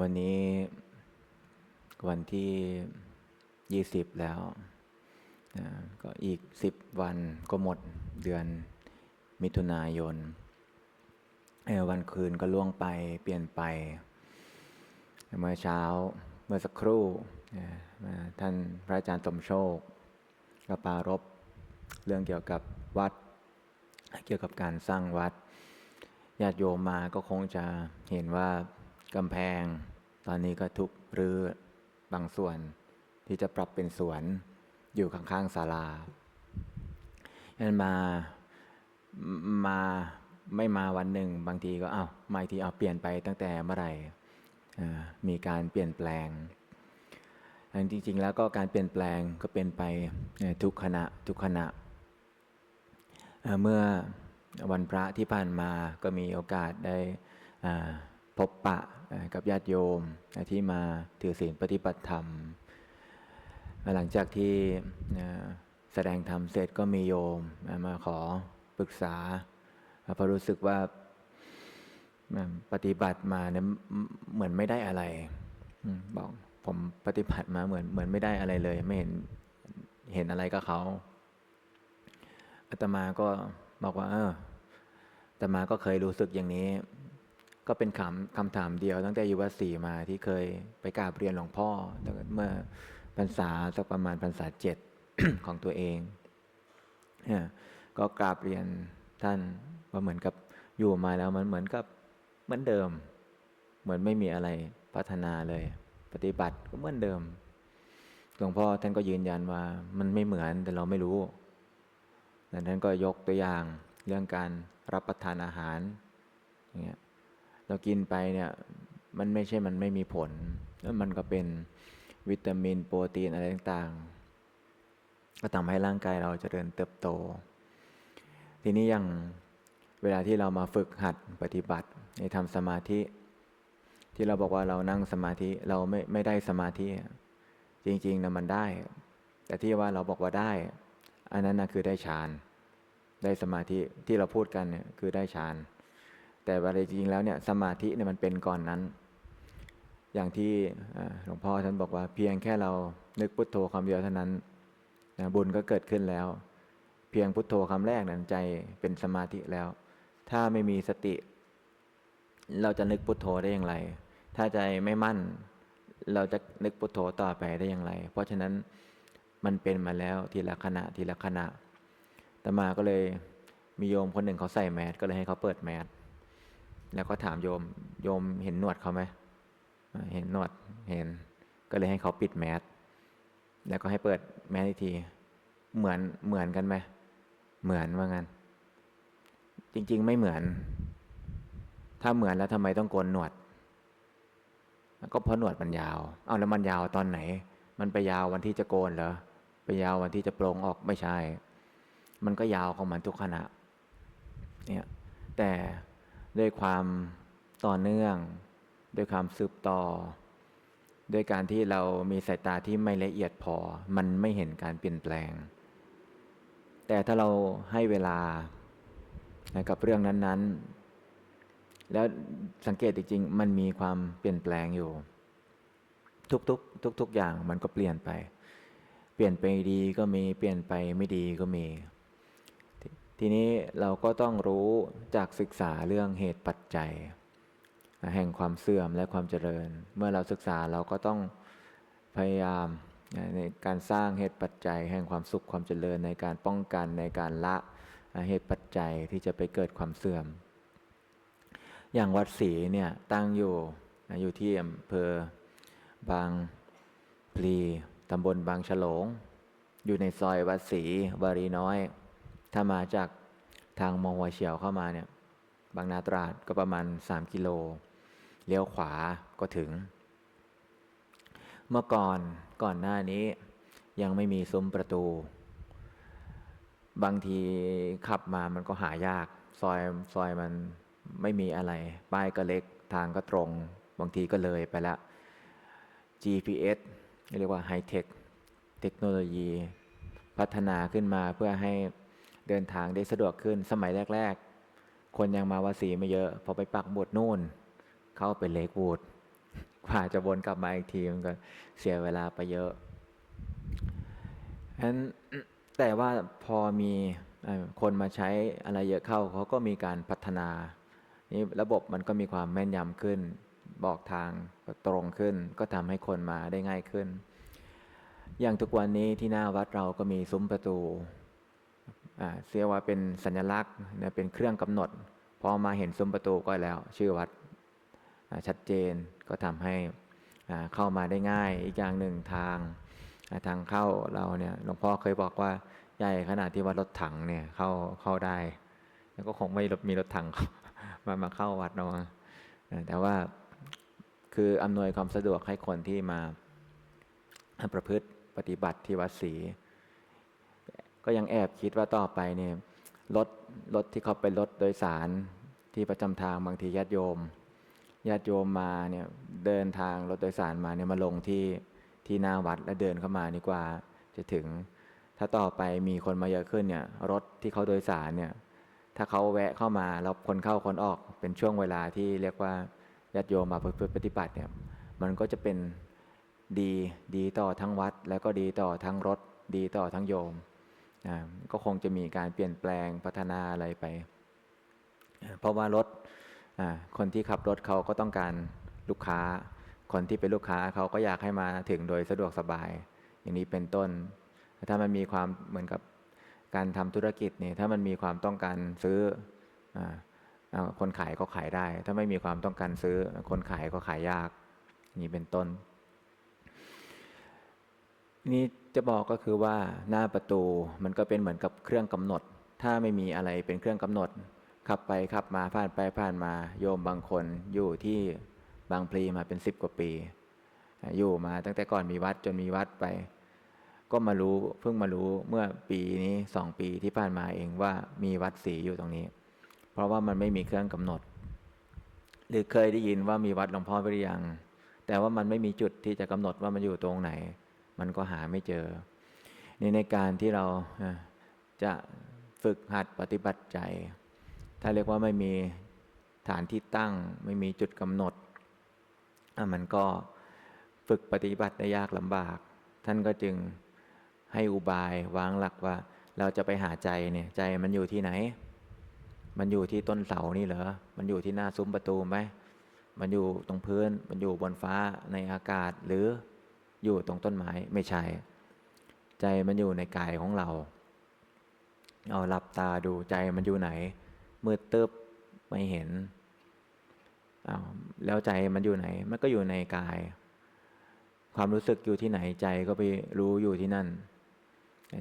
วันนี้วันที่ยี่สิบแล้วก็อีกสิบวันก็หมดเดือนมิถุนายนเอ่อวันคืนก็ล่วงไปเปลี่ยนไป เมื่อเช้าเมื่อสักครู่ท่านพระอาจารย์สมโชคก็ปารบเรื่องเกี่ยวกับวัด เกี่ยวกับการสร้างวัดญาติโยมมาก็คงจะเห็นว่า กำแพง ตอนนี้ก็ทุบรื้อบางส่วนที่จะปรับเป็นสวนอยู่ข้างๆศาลาฉะนั้นมามาไม่มาวันหนึ่ง บางทีก็เอ้าวมาอีกทีเอาเปลี่ยนไปตั้งแต่เมื่อไหร่มีการเปลี่ยนแปลงอันจริง ๆ แล้วก็การเปลี่ยนแปลงก็เป็นไปทุกขณะทุกขณะเเมื่อวันพระที่ผ่านมาก็มีโอกาสได้อ่า พบปะกับญาติโยมที่มาถือศีลปฏิบัติธรรม หลังจากที่แสดงธรรมเสร็จก็มีโยมมาขอปรึกษาเพราะรู้สึกว่าปฏิบัติมาเนี่ยเหมือนไม่ได้อะไรบอกผมปฏิบัติมาเหมือนเหมือนไม่ได้อะไรเลย ไม่เห็นเห็นอะไรกับเขาอาตมาก็บอกว่า เอออาตมาก็เคยรู้สึกอย่างนี้ ก็เป็นคำคำถามเดียว ตั้งแต่อยู่วัดศรีมาที่เคยไปกราบเรียนหลวงพ่อเมื่อพรรษาสักประมาณพรรษาเจ็ดของตัวเองเนี่ยก็กราบเรียนท่านว่าเหมือนกับอยู่มาแล้วมันเหมือนกับเหมือนเดิม เหมือนไม่มีอะไรพัฒนาเลย ปฏิบัติก็เหมือนเดิมหลวงพ่อท่านก็ยืนยันว่ามันไม่เหมือนแต่เราไม่รู้ดังนั้นก็ยกตัวอย่างเรื่องการรับประทานอาหารอย่างเงี้ย เรากินไปเนี่ยมันไม่ใช่มันไม่มีผล แล้วมันก็เป็นวิตามินโปรตีนอะไรต่างๆ ก็ทำให้ร่างกายเราจเจริญเติบโต ทีนี้อย่างเวลาที่เรามาฝึกหัดปฏิบัติในทำสมาธิ ที่เราบอกว่าเรานั่งสมาธิเราไม่ไม่ได้สมาธิ จริงๆนะมันได้ แต่ที่ว่าเราบอกว่าได้ อันนั้นนะคือได้ฌาน ได้สมาธิที่เราพูดกันเนี่ยคือได้ฌาน แต่ว่าจริงแล้วเนี่ยสมาธิเนี่ยมันเป็นก่อนนั้น อย่างที่หลวงพ่อท่านบอกว่าเพียงแค่เรานึกพุทโธคำเดียวเท่านั้นนะบุญก็เกิดขึ้นแล้ว เพียงพุทโธคำแรกนั้นใจเป็นสมาธิแล้ว ถ้าไม่มีสติ เราจะนึกพุทโธได้อย่างไร ถ้าใจไม่มั่น เราจะนึกพุทโธต่อไปได้อย่างไร เพราะฉะนั้นมันเป็นมาแล้วทีละขณะทีละขณะตมาก็เลยมีโยมคนหนึ่งเขาใส่แมสก็เลยให้เขาเปิดแมส แล้วก็ถามโยม โยมเห็นหนวดเขาไหม เห็นหนวด เห็น ก็เลยให้เขาปิดแมส แล้วก็ให้เปิดแมสอีกที เหมือน เหมือนกันไหม เหมือนว่างั้น จริง ๆ ไม่เหมือน ถ้าเหมือนแล้วทำไมต้องโกนหนวด ก็เพราะหนวดมันยาว เอาแล้วมันยาวตอนไหน มันไปยาววันที่จะโกนเหรอ ไปยาววันที่จะโปรงออกไม่ใช่ มันก็ยาวของมันทุกขณะ เนี่ย แต่ ด้วยความต่อเนื่อง ด้วยความสืบต่อ ด้วยการที่เรามีสายตาที่ไม่ละเอียดพอ มันไม่เห็นการเปลี่ยนแปลง แต่ถ้าเราให้เวลากับเรื่องนั้นๆ แล้วสังเกตจริงๆ มันมีความเปลี่ยนแปลงอยู่ ทุกๆ ทุก ๆ อย่างมันก็เปลี่ยนไป เปลี่ยนไปดีก็มี เปลี่ยนไปไม่ดีก็มี ทีนี้เราก็ต้องรู้จากศึกษาเรื่องเหตุปัจจัย แห่งความเสื่อมและความเจริญ เมื่อเราศึกษาเราก็ต้องพยายามในการสร้างเหตุปัจจัย แห่งความสุขความเจริญในการป้องกันในการละเหตุปัจจัยที่จะไปเกิดความเสื่อม อย่างวัดศรีเนี่ยตั้งอยู่อยู่ที่อำเภอบางพลีตำบลบางฉลง อยู่ในซอยวัดศรีบารีน้อย ถ้ามาจากทางมองหัวเฉียวเข้ามาเนี่ย บางนาตราดก็ประมาณ 3 กิโล เลี้ยวขวาก็ถึง เมื่อก่อนก่อนหน้านี้ยังไม่มีซุ้มประตู บางทีขับมามันก็หายาก ซอยซอยมันไม่มีอะไร ป้ายก็เล็ก ทางก็ตรง บางทีก็เลยไปล้ว GPS เรียกว่าไฮเทค เทคโนโลยี พัฒนาขึ้นมาเพื่อให้ เดินทางได้สะดวกขึ้นสมัยแรก ๆ คนยังมาวาสีไม่เยอะ พอไปปักบดนู่น เข้าไปเลกวูดกว่าจะวนกลับมาอีกทีมันก็เสียเวลาไปเยอะฉะนั้นแต่ว่าพอมีคนมาใช้อะไรเยอะเข้าเขาก็มีการพัฒนานี่ระบบมันก็มีความแม่นยำขึ้น บอกทางตรงขึ้น ก็ทำให้คนมาได้ง่ายขึ้น อย่างทุกวันนี้ที่หน้าวัดเราก็มีซุ้มประตู เรียว่าเป็นสัญลักษณ์เป็นเครื่องกำหนด พอมาเห็นซุ้มประตูก็แล้ว ชื่อวัดชัดเจนก็ทำให้เข้ามาได้ง่าย อีกอย่างหนึ่งทางทางเข้าเราเนี่ยหลวงพ่อเคยบอกว่าใหญ่ขนาดที่ว่ารถถังเนี่ยเข้าเข้าได้แล้วก็คงไม่มีรถถังมามาเข้าวัดเราะแต่ว่าคืออำนวยความสะดวกให้คนที่มาประพฤติปฏิบัติที่วัดศรี ก็ยังแอบคิดว่าต่อไปเนี่ยรถรถที่เขาเป็นรถโดยสารที่ประจำทางบางทีญาติโยมญาติโยมมาเนี่ยเดินทางรถโดยสารมาเนี่ยมาลงที่ที่หน้าวัดแล้วเดินเข้ามาดีกว่าจะถึง ถ้าต่อไปมีคนมาเยอะขึ้นเนี่ย รถที่เขาโดยสารเนี่ย ถ้าเขาแวะเข้ามาแล้วคนเข้าคนออกเป็นช่วงเวลาที่เรียกว่าญาติโยมมาประพฤติปฏิบัติเนี่ย มันก็จะเป็นดีดีต่อทั้งวัด แล้วก็ดีต่อทั้งรถ ดีต่อทั้งโยม ก็คงจะมีการเปลี่ยนแปลงพัฒนาอะไรไป เพราะว่ารถคนที่ขับรถเขาก็ต้องการลูกค้า คนที่เป็นลูกค้าเขาก็อยากให้มาถึงโดยสะดวกสบาย อย่างนี้เป็นต้น ถ้ามันมีความเหมือนกับการทำธุรกิจเนี่ยถ้ามันมีความต้องการซื้ออคนขายก็ขายได้ ถ้าไม่มีความต้องการซื้อ คนขายก็ขายยาก นี้เป็นต้น นี่ จะบอกก็คือว่าหน้าประตูมันก็เป็นเหมือนกับเครื่องกำหนด ถ้าไม่มีอะไรเป็นเครื่องกำหนด ขับไปขับมาผ่านไปผ่านมาโยมบางคนอยู่ที่บางพลีมาเป็นสิบกว่าปี อยู่มาตั้งแต่ก่อนมีวัดจนมีวัดไป ก็มารู้เพิ่งมารู้เมื่อปีนี้สองปีที่ผ่านมาเองว่ามีวัดศรีอยู่ตรงนี้ เพราะว่ามันไม่มีเครื่องกำหนด หรือเคยได้ยินว่ามีวัดหลวงพ่อวิริยังแต่ว่ามันไม่มีจุดที่จะกำหนดว่ามันอยู่ตรงไหน มันก็หาไม่เจอนี่ในการที่เราจะฝึกหัดปฏิบัติใจ ถ้าเรียกว่าไม่มีฐานที่ตั้ง ไม่มีจุดกำหนด มันก็ฝึกปฏิบัติได้ยากลำบาก ท่านก็จึงให้อุบายวางหลักว่า เราจะไปหาใจเนี่ยใจมันอยู่ที่ไหน มันอยู่ที่ต้นเสานี่เหรอ มันอยู่ที่หน้าซุ้มประตูไหม มันอยู่ตรงพื้น มันอยู่บนฟ้าในอากาศหรือ อยู่ตรงต้นไม้ไม่ใช่ ใจมันอยู่ในกายของเรา เอาหลับตาดูใจมันอยู่ไหน มืดตึบไม่เห็นอาแล้วใจมันอยู่ไหน มันก็อยู่ในกาย ความรู้สึกอยู่ที่ไหนใจก็ไปรู้อยู่ที่นั่น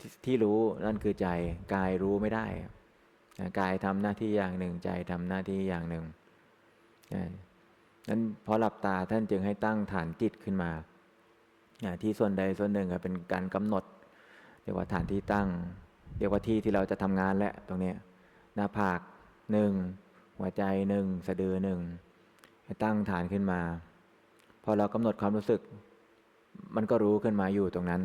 ทที่รู้นั่นคือใจกายรู้ไม่ได้กายทำหน้าที่อย่างหนึ่ง ใจทำหน้าที่อย่างหนึ่งนั้นพอหลับตาท่านจึงให้ตั้งฐานจิตขึ้นมา ที่ส่วนใดส่วนหนึ่งอเป็นการกำหนด เรียกว่าฐานที่ตั้ง เรียกว่าที่ที่เราจะทำงานแหละตรงนี้หน้าผากหนึ่งหัวใจหนึ่งสะดือหนึ่งตั้งฐานขึ้นมา พอเรากำหนดความรู้สึก มันก็รู้ขึ้นมาอยู่ตรงนั้น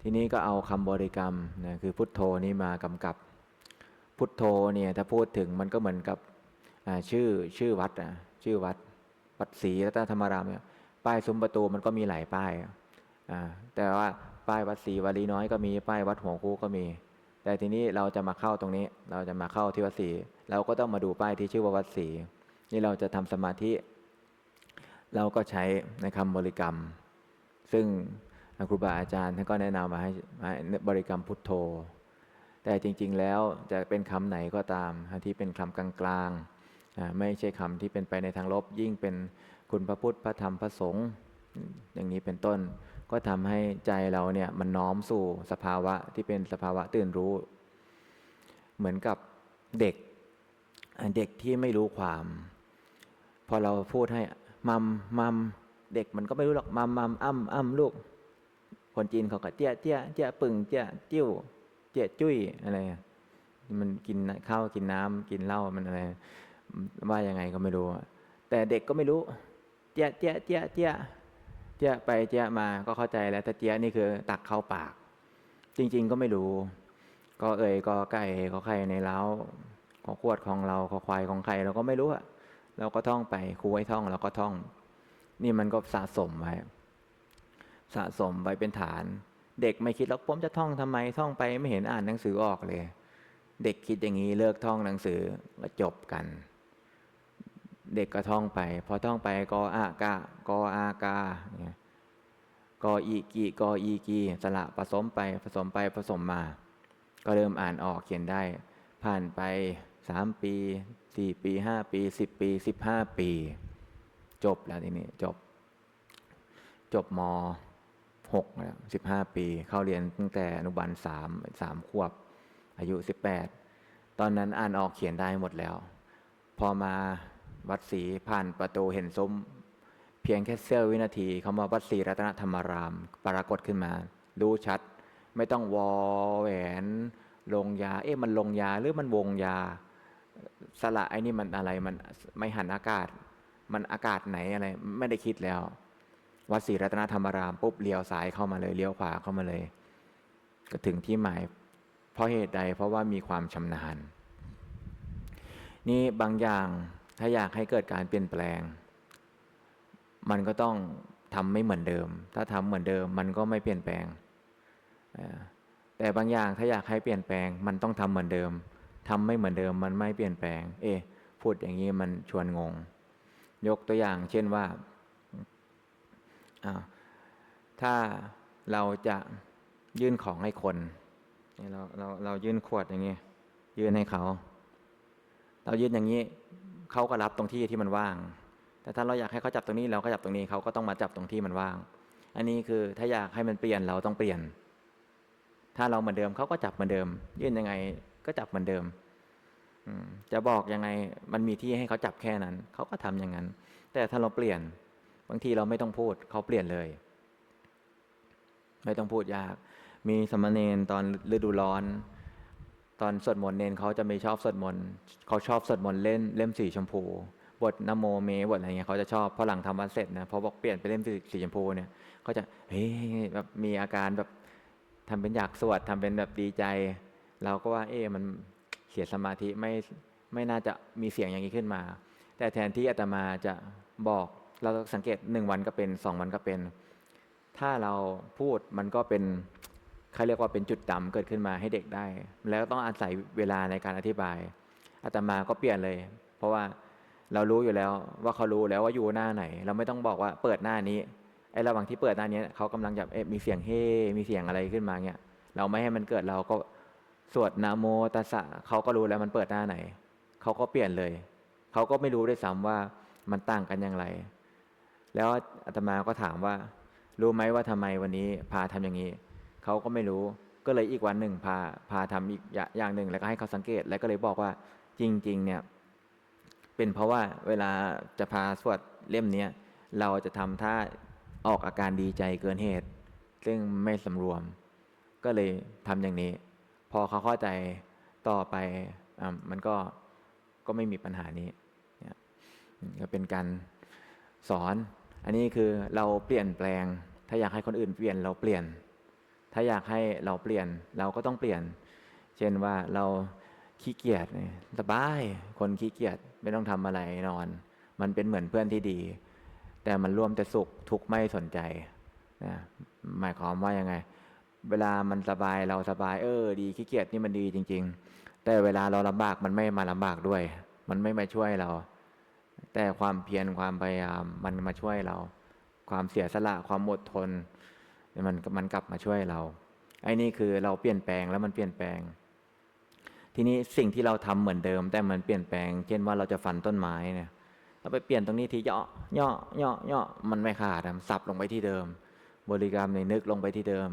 ทีนี้ก็เอาคำบริกรรมนะคือพุทโธนี้มากำกับ พุทโธเนี่ยถ้าพูดถึงมันก็เหมือนกับชื่อชื่อวัดอะชื่อวัดวัดศรีรัตนธรรมารามเนี่ย ป้ายซุ้มประตูมันก็มีหลายป้ายอ่าแต่ว่าป้ายวัดศรีวารีน้อยก็มีป้ายวัดหัวคูก็มี แต่ทีนี้เราจะมาเข้าตรงนี้ เราจะมาเข้าที่วัดศรีเราก็ต้องมาดูป้ายที่ชื่อว่าวัดศรีนี่เราจะทำสมาธิ เราก็ใช้ในคำบริกรรม ซึ่งครูบาอาจารย์ท่านก็แนะนำมาให้บริกรรมพุทโธ แต่จริง ๆ แล้วจะเป็นคำไหนก็ตามที่เป็นคำกลางๆไม่ใช่คำที่เป็นไปในทางลบยิ่งเป็น คุณพระพุทธพระธรรมพระสงฆ์อย่างนี้เป็นต้น ก็ทำให้ใจเราเนี่ยมันน้อมสู่สภาวะที่เป็นสภาวะตื่นรู้ เหมือนกับเด็กเด็กที่ไม่รู้ความ พอเราพูดให้มัมมัมเด็กมันก็ไม่รู้หรอกมัมมัมอ้ำอ้ำลูก คนจีนเขาก็เจี๊ยเจี๊ยเจี๊ยปึงเจี๊ยจิ้วเจี๊ยจุ้ยอะไรมันกินข้าวกินน้ำกินเหล้ามันอะไรว่ายังไงก็ไม่รู้แต่เด็กก็ไม่รู้ เจี๊ยเจี๊ยเจี๊ยเจี๊ยเจี๊ยไปเจี๊ยมาก็เข้าใจแล้วแต่เจี๊ยนี่คือตักเข้าปาก จริง ๆ ก็ไม่รู้ ก็เอ่ยก็ไก่ก็ไข่ในเล้าขอขวดของเราขอควายของใครเราก็ไม่รู้อะเราก็ท่องไปครูให้ท่องเราก็ท่อง นี่มันก็สะสมไว้สะสมไว้เป็นฐาน เด็กไม่คิดแล้วผมจะท่องทำไมท่องไปไม่เห็นอ่านหนังสือออกเลย เด็กคิดอย่างนี้เลิกท่องหนังสือก็จบกัน เด็กก็ท่องไป พอท่องไปกออากากออากาเนี่ยกออีกีกออีกีสระผสมไปผสมไปผสมมา ก็เริ่มอ่านออกเขียนได้ ผ่านไปสามปีสี่ปีห้าปีสิบปีสิบห้าปี จบแล้วทีนี้จบ จบมหกแล้วสิบห้าปี เข้าเรียนตั้งแต่อนุบาลสามสามขวบ อายุสิบแปดตอนนั้นอ่านออกเขียนได้หมดแล้ว พอมา วัดศรีผ่านประตูเห็นส้ม เพียงแค่เสี้ยววินาทีคำว่าวัดศรีรัตนธรรมาราม ปรากฏขึ้นมา รู้ชัด ไม่ต้องวอแหวน ลงยา เอ๊ะมันลงยาหรือมันวงยา สละไอ้นี่มันอะไรมันไม่หันอากาศ มันอากาศไหนอะไร ไม่ได้คิดแล้ว วัดศรีรัตนธรรมารามปุ๊บเลี้ยวซ้ายเข้ามาเลยเลี้ยวขวาเข้ามาเลย ก็ถึงที่หมาย เพราะเหตุใดเพราะว่ามีความชำนาญนี่บางอย่าง ถ้าอยากให้เกิดการเปลี่ยนแปลง มันก็ต้องทำไม่เหมือนเดิม ถ้าทำเหมือนเดิมมันก็ไม่เปลี่ยนแปลง แต่บางอย่างถ้าอยากให้เปลี่ยนแปลง มันต้องทำเหมือนเดิมทำไม่เหมือนเดิมมันไม่เปลี่ยนแปลง เอะพูดอย่างนี้มันชวนงง ยกตัวอย่างเช่นว่า ถ้าเราจะยื่นของให้คนเราเราเรายื่นขวดอย่างนี้ ยื่นให้เขา เรายื่นอย่างนี้ เขาก็รับตรงที่ที่มันว่าง แต่ถ้าเราอยากให้เขาจับตรงนี้เราก็จับตรงนี้เขาก็ต้องมาจับตรงที่มันว่าง อันนี้คือถ้าอยากให้มันเปลี่ยนเราต้องเปลี่ยน ถ้าเราเหมือนเดิมเขาก็จับเหมือนเดิม ยื่นยังไงก็จับเหมือนเดิมอืมจะบอกยังไงมันมีที่ให้เขาจับแค่นั้น เขาก็ทำอย่างนั้น แต่ถ้าเราเปลี่ยนบางทีเราไม่ต้องพูดเขาเปลี่ยนเลย ไม่ต้องพูดยาก มีสมณเณรตอนฤดูร้อน ตอนสวดมนต์เนนเขาจะไม่ชอบสวดมนต์เขาชอบสวดมนต์เล่นเล่มสีชมพู บทนโมเมบทอะไรเงี้ยเขาจะชอบพอหลังทำวัดเสร็จนะพอบอกเปลี่ยนไปเล่มสีชมพูเนี่ยเขาจะเฮ้ยแบบมีอาการแบบทำเป็นอยากสวดทำเป็นแบบดีใจ เราก็ว่าเอ๊มันเสียสมาธิไม่ไม่น่าจะมีเสียงอย่างนี้ขึ้นมา แต่แทนที่อาตมาจะบอกเราสังเกตหนึ่งวันก็เป็นสองวันก็เป็น ถ้าเราพูดมันก็เป็น เขาเรียกว่าเป็นจุดดำเกิดขึ้นมาให้เด็กได้ แล้วต้องอาศัยเวลาในการอธิบายอาตมาก็เปลี่ยนเลย เพราะว่าเรารู้อยู่แล้วว่าเขารู้แล้วว่าอยู่หน้าไหน เราไม่ต้องบอกว่าเปิดหน้านี้ไอ้ระหว่างที่เปิดหน้านี้เขากำลังจะเอ๊ะมีเสียงเฮมีเสียงอะไรขึ้นมาเนี่ยเราไม่ให้มันเกิดเราก็สวดนะโมตัสสะเขาก็รู้แล้วมันเปิดหน้าไหนเขาก็เปลี่ยนเลยเขาก็ไม่รู้ด้วยซ้ำว่ามันต่างกันอย่างไร แล้วอาตมาก็ถามว่า รู้ไหมว่าทำไมวันนี้พาทำอย่างนี้ เขาก็ไม่รู้ ก็เลยอีกวันหนึ่งพาพาทำอีกอย่างหนึ่งแล้วก็ให้เขาสังเกต แล้วก็เลยบอกว่าจริง ๆ เนี่ย เป็นเพราะว่าเวลาจะพาสวดเล่มเนี้ยเราจะทำท่าออกอาการดีใจเกินเหตุ ซึ่งไม่สำรวม ก็เลยทำอย่างนี้ พอเขาเข้าใจต่อไปอมันก็ก็ไม่มีปัญหานี้ก็เป็นการสอน อันนี้คือเราเปลี่ยนแปลง ถ้าอยากให้คนอื่นเปลี่ยนเราเปลี่ยน ถ้าอยากให้เราเปลี่ยนเราก็ต้องเปลี่ยน เช่นว่าเราขี้เกียจสบายคนขี้เกียจไม่ต้องทำอะไรนอน มันเป็นเหมือนเพื่อนที่ดี แต่มันร่วมแต่สุขทุกข์ไม่สนใจนะหมายความว่ายังไง เวลามันสบายเราสบายเออ ดีขี้เกียจนี่มันดีจริง ๆ แต่เวลาเราลำบากมันไม่มาลำบากด้วย มันไม่มาช่วยเรา แต่ความเพียรความพยายามมันมาช่วยเรา ความเสียสละความอดทน มันมันกลับมาช่วยเราไอ้นี่คือเราเปลี่ยนแปลงแล้วมันเปลี่ยนแปลง ทีนี้สิ่งที่เราทำเหมือนเดิม แต่มันเปลี่ยนแปลง เช่นว่าเราจะฟันต้นไม้เนี่ยเราไปเปลี่ยนตรงนี้ทีเยาะเยาะเยาะเยาะมันไม่ขาดอะมันสับลงไปที่เดิม บริกรรมในนึกลงไปที่เดิม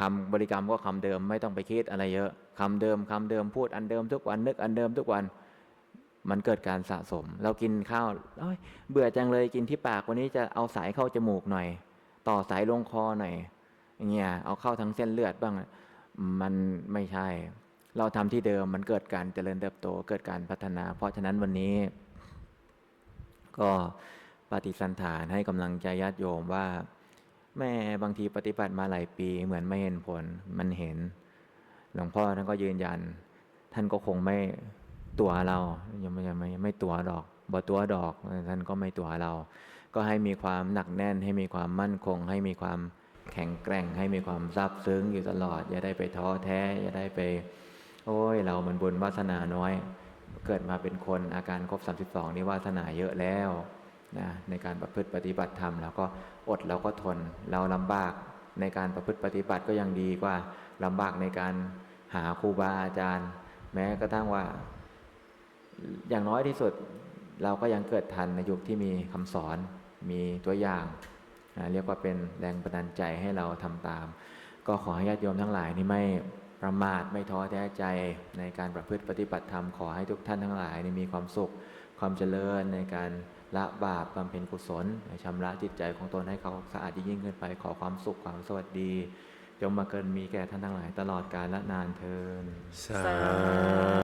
คำบริกรรมก็คำเดิมไม่ต้องไปคิดอะไรเยอะคำเดิมคำเดิมพูดอันเดิมทุกวันนึกอันเดิมทุกวันมันเกิดการสะสม เรากินข้าวเบื่อจังเลยกินที่ปากวันนี้จะเอาสายเข้าจมูกหน่อย ต่อสายลงคอหน่อยอย่างเงี้ยเอาเข้าทั้งเส้นเลือดบ้าง มันไม่ใช่ เราทำที่เดิมมันเกิดการเจริญเติบโตเกิดการพัฒนา เพราะฉะนั้นวันนี้ ก็ปฏิสันฐานให้กำลังใจญาติโยมว่า แม่บางทีปฏิบัติมาหลายปีเหมือนไม่เห็นผลมันเห็น หลวงพ่อท่านก็ยืนยัน ท่านก็คงไม่ตัวเรายังไม่ยังไม่ไม่ตัวดอกบ่ตัวดอกท่านก็ไม่ตัวเรา ก็ให้มีความหนักแน่น ให้มีความมั่นคง ให้มีความแข็งแกร่ง ให้มีความซาบซึ้งอยู่ตลอด อย่าได้ไปท้อแท้ อย่าได้ไป โอ้ย เรามันบุญวาสนาน้อย เกิดมาเป็นคนอาการครบ 32 นี่วาสนาเยอะแล้วนะในการประพฤติปฏิบัติธรรมแล้วก็อดแล้วก็ทน เราลำบากในการประพฤติปฏิบัติก็ยังดีกว่าลำบากในการหาครูบาอาจารย์ แม้กระทั่งว่า อย่างน้อยที่สุดเราก็ยังเกิดทันในยุคที่มีคำสอน มีตัวอย่างเรียกว่าเป็นแรงบันดาลใจให้เราทำตาม ก็ขอให้ญาติโยมทั้งหลายนี่ไม่ประมาทไม่ท้อแท้ใจในการประพฤติปฏิบัติธรรมขอให้ทุกท่านทั้งหลายมีความสุขความเจริญในการละบาปบำเพ็ญกุศลชำระจิตใจของตนให้เขาสะอาดยิ่งขึ้นไปขอความสุขความสวัสดีจงมาเกินมีแก่ท่านทั้งหลายตลอดกาลและนานเทินสา